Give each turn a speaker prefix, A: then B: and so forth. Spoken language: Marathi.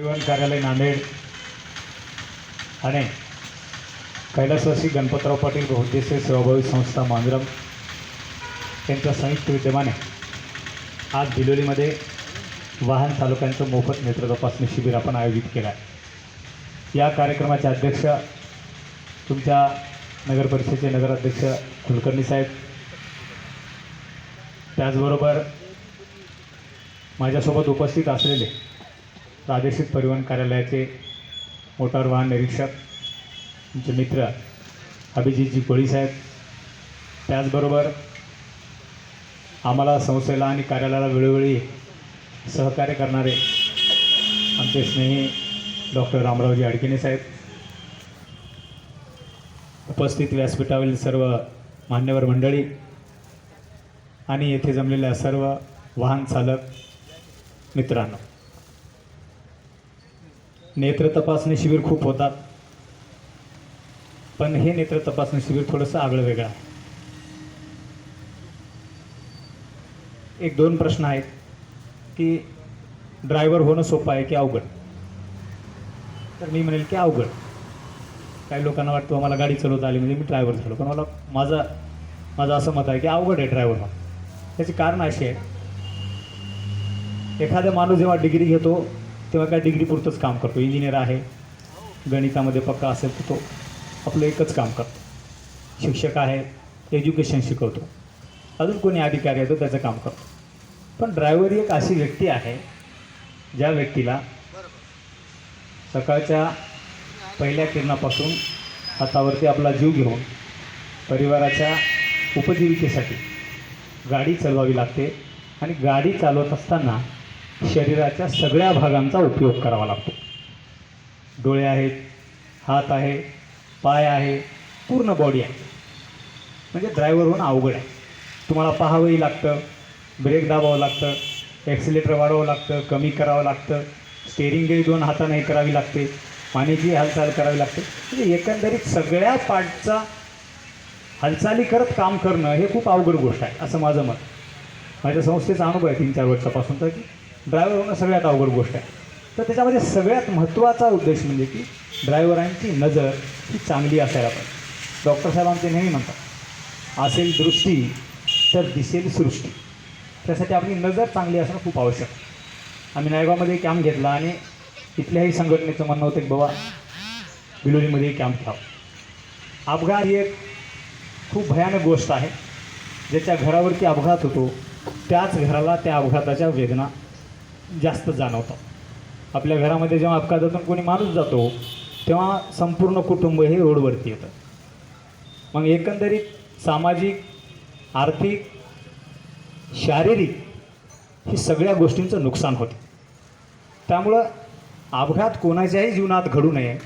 A: परिवहन कार्यालय नांदेड आणि कैलासवासी गणपतराव पाटील बहुउद्देशीय सेवाभावी संस्था मांजरम यांच्या संयुक्त विद्यमाने आज बिलोलीमध्ये वाहन चालकांचं मोफत नेत्र तपासणी शिबिर आपण आयोजित केलं आहे. या कार्यक्रमाचे अध्यक्ष तुमच्या नगर परिषदेचे नगराध्यक्ष कुलकर्णी साहेब. त्याचबरोबर माझ्यासोबत उपस्थित असलेले प्रादेशिक परिवहन कार्यालयाचे मोटार वाहन निरीक्षक तुमचे मित्र अभिजितजी कोळीसाहेब त्याचबरोबर आम्हाला संस्थेला आणि कार्यालयाला वेळोवेळी सहकार्य करणारे आमचे स्नेही डॉक्टर रामरावजी अडकिने साहेब. उपस्थित व्यासपीठावरील सर्व मान्यवर मंडळी आणि येथे जमलेल्या सर्व वाहन चालक मित्रांनो. नेत्र तपासणी शिबिर खूप होतात. पण हे नेत्र तपासणी शिबिर थोडंसं आगळं वेगळं आहे. एक दोन प्रश्न आहेत की ड्रायव्हर होणं सोपं आहे की अवघड? तर मी म्हणेल की अवघड. काही लोकांना वाटतं आम्हाला मला गाडी चालवता आली म्हणजे मी ड्रायव्हर झालो. पण मला माझा माझं असं मत आहे की अवघड आहे ड्रायव्हर हा त्याची कारण अशी आहे एखादा माणूस जेव्हा डिग्री घेतो तेव्हा काय डिग्रीपुरतंच काम करतो. इंजिनियर आहे. गणितामध्ये पक्का असेल तर तो आपलं एकच काम करतो. शिक्षक आहे. एज्युकेशन शिकवतो. अजून कोणी अधिकारी आहे तो त्याचं काम करतो. पण ड्रायव्हर ही एक अशी व्यक्ती आहे ज्या व्यक्तीला सकाळच्या पहिल्या किरणापासून हातावरती आपला जीव घेऊन परिवाराच्या उपजीविकेसाठी गाडी चालवावी लागते आणि गाडी चालवत असताना शरीराच्या सगळ्या भागांचा उपयोग करावा लागतो. डोळे आहेत हात आहे पाय आहे पूर्ण बॉडी आहे. म्हणजे ड्रायव्हर होणं अवघड आहे. तुम्हाला पाहावंही लागतं ब्रेक दाबावं लागतं ॲक्सिलेटर वाढवावं लागतं कमी करावं लागतं स्टेरिंगही दोन हाताने हे करावी लागते पाण्याची हालचाल करावी लागते. म्हणजे एकंदरीत सगळ्या पार्टचा हालचाली करत काम करणं हे खूप अवघड गोष्ट आहे असं माझं मत. माझ्या संस्थेचा अनुभव आहे तीन चार वर्षापासून तर की ड्रायव्हर होणं सगळ्यात अवघड गोष्ट आहे. तर त्याच्यामध्ये सगळ्यात महत्त्वाचा उद्देश म्हणजे की ड्रायव्हरांची नजर ही चांगली असायला पाहिजे. डॉक्टर साहेब आमचे नेहमी म्हणतात असेल दृष्टी तर दिसेल सृष्टी. त्यासाठी आपली नजर चांगली असणं खूप आवश्यक आम्ही नायगावमध्ये कॅम्प घेतला आणि इथल्याही संघटनेचं म्हणणं होतं की बाबा बिलोलीमध्ये कॅम्प घ्यावा. अपघात ही एक खूप भयानक गोष्ट आहे. ज्याच्या घरावरती अपघात होतो त्याच घराला त्या अपघाताच्या वेदना जास्त जाणवतं. आपल्या घरामध्ये जेव्हा अपघातातून कोणी माणूस जातो तेव्हा संपूर्ण कुटुंब हे रोडवरती येतं. मग एकंदरीत सामाजिक आर्थिक शारीरिक ही सगळ्या गोष्टींचं नुकसान होते. त्यामुळं अपघात कोणाच्याही जीवनात घडू नये.